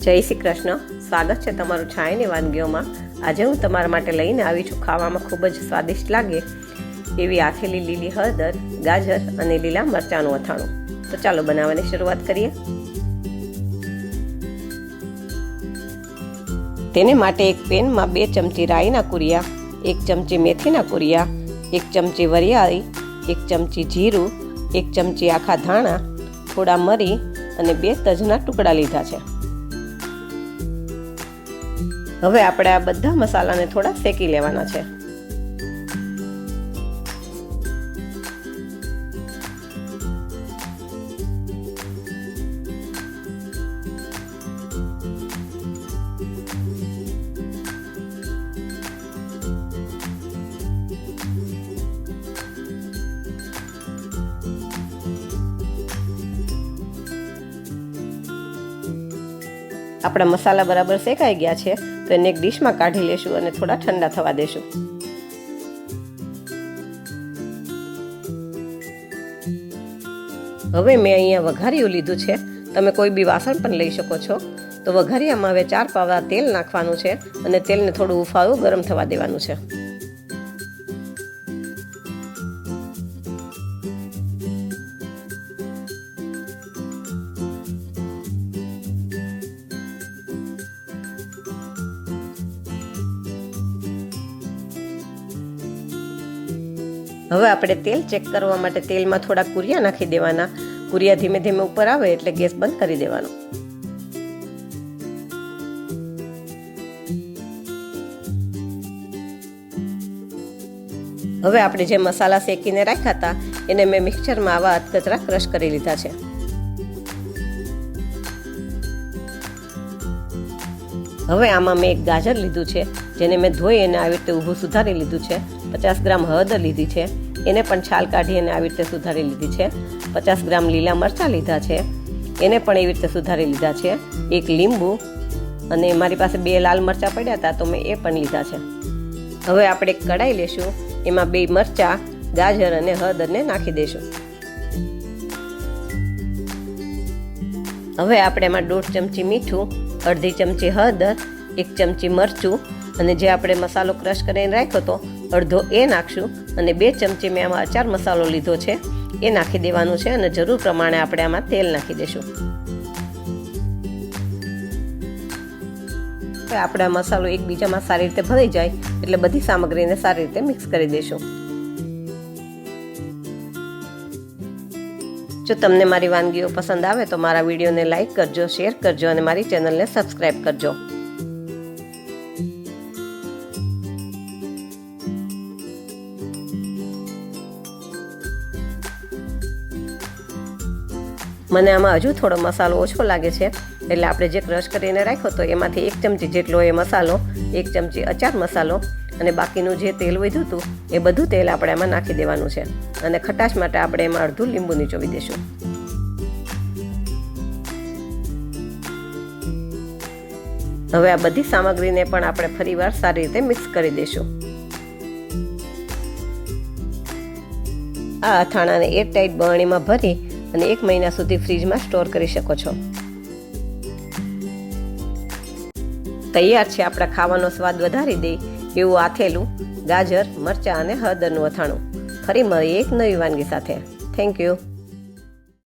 જય શ્રી કૃષ્ણ. સ્વાગત છે તમારું છાયની વાનગીઓમાં. આજે હું તમારા માટે લઈને આવી છું ખાવામાં ખૂબ જ સ્વાદિષ્ટ લાગે એવી આથેલી લીલી હળદર, ગાજર અને લીલા મરચાંનું અથાણું. તો ચાલો બનાવવાની શરૂઆત કરીએ. તેને માટે એક પેનમાં બે ચમચી રાઈના કુરિયા, એક ચમચી મેથીના કુરિયા, એક ચમચી વરિયાળી, એક ચમચી જીરું, એક ચમચી આખા ધાણા, થોડા મરી અને બે તજના ટુકડા લીધા છે. હવે આપણે આ બધા મસાલાને થોડા શેકી લેવાના છે. આપણા મસાલા બરાબર શેકાઈ ગયા છે. તો એને એક ડીશમાં કાઢી લેશું અને થોડા ઠંડા થવા દેશું. હવે મેં અહીંયા વઘારિયું લીધું છે. તમે કોઈ બી વાસણ પણ લઈ શકો છો. તો વઘારિયામાં હવે ચાર પાવડા તેલ નાખવાનું છે અને તેલને થોડું ઉફાળું ગરમ થવા દેવાનું છે. હવે આપણે તેલ ચેક કરવા માટે તેલમાં થોડા કુરિયા નાખી દેવાના. કુરિયા ધીમે ધીમે ઉપર આવે એટલે ગેસ બંધ કરી દેવાનો. હવે આપણે જે મસાલા શેકીને રાખ્યા હતા, એને મેં મિક્સરમાં આવા અધકચરા ક્રશ કરી લીધા છે. હવે આમાં મેં એક ગાજર લીધું છે. જેને મેં ધોઈ અને આવી રીતે ઊભું સુધારી લીધું છે. પચાસ ગ્રામ હળદર લીધી છે. એને પણ છાલ કાઢી અને આવી રીતે સુધારી લીધી છે. પચાસ ગ્રામ લીલા મરચાં લીધા છે. એને પણ એવી રીતે સુધારી લીધા છે. એક લીંબુ અને મારી પાસે બે લાલ મરચાં પડ્યા હતા, તો મેં એ પણ લીધા છે. હવે આપણે એક કઢાઈ લેશું. એમાં બે મરચાં, ગાજર અને હળદરને નાખી દઈશું. હવે આપણે એમાં દોઢ ચમચી મીઠું, અડધી ચમચી હળદર, એક ચમચી મરચું અને જે આપણે મસાલો ક્રશ કરીને રાખ્યો હતો અડધો એ નાખશું અને બે ચમચી મેં આમાં અચાર મસાલો લીધો છે, એ નાખી દેવાનું છે અને જરૂર પ્રમાણે આપણે આમાં તેલ નાખી દઈશું આપણે આ મસાલો એકબીજામાં સારી રીતે ભરાઈ જાય એટલે બધી સામગ્રીને સારી રીતે મિક્સ કરી દઈશું જો તમને મારી વાનગીઓ પસંદ આવે તો મારા વિડીયોને લાઇક કરજો, શેર કરજો અને મારી ચેનલને સબસ્ક્રાઈબ કરજો. મને આમાં હજુ થોડો મસાલો ઓછો લાગે છે. એટલે આપણે જે ક્રશ કરીને રાખ્યો તો એમાંથી એક ચમચી જેટલો એ મસાલો, એક ચમચી અચાર મસાલો અને બાકીનું જે તેલ વધ્યું હતું એ બધું તેલ આપણે એમાં નાખી દેવાનું છે. અને ખટાશ માટે આપણે એમાં અડધું લીંબુ નીચોવી દઈશું હવે આ બધી સામગ્રીને પણ આપણે ફરીવાર સારી રીતે મિક્સ કરી દઈશું આ અથાણાને એરટાઈટ બરણીમાં ભરી અને એક મહિના સુધી ફ્રીજમાં સ્ટોર કરી શકો છો. તૈયાર છે આપણા ખાવાનો સ્વાદ વધારી દે એવું આથેલું, ગાજર, મરચાં અને હળદરનું અથાણું. ફરી મળીએ એક નવી વાનગી સાથે. Thank you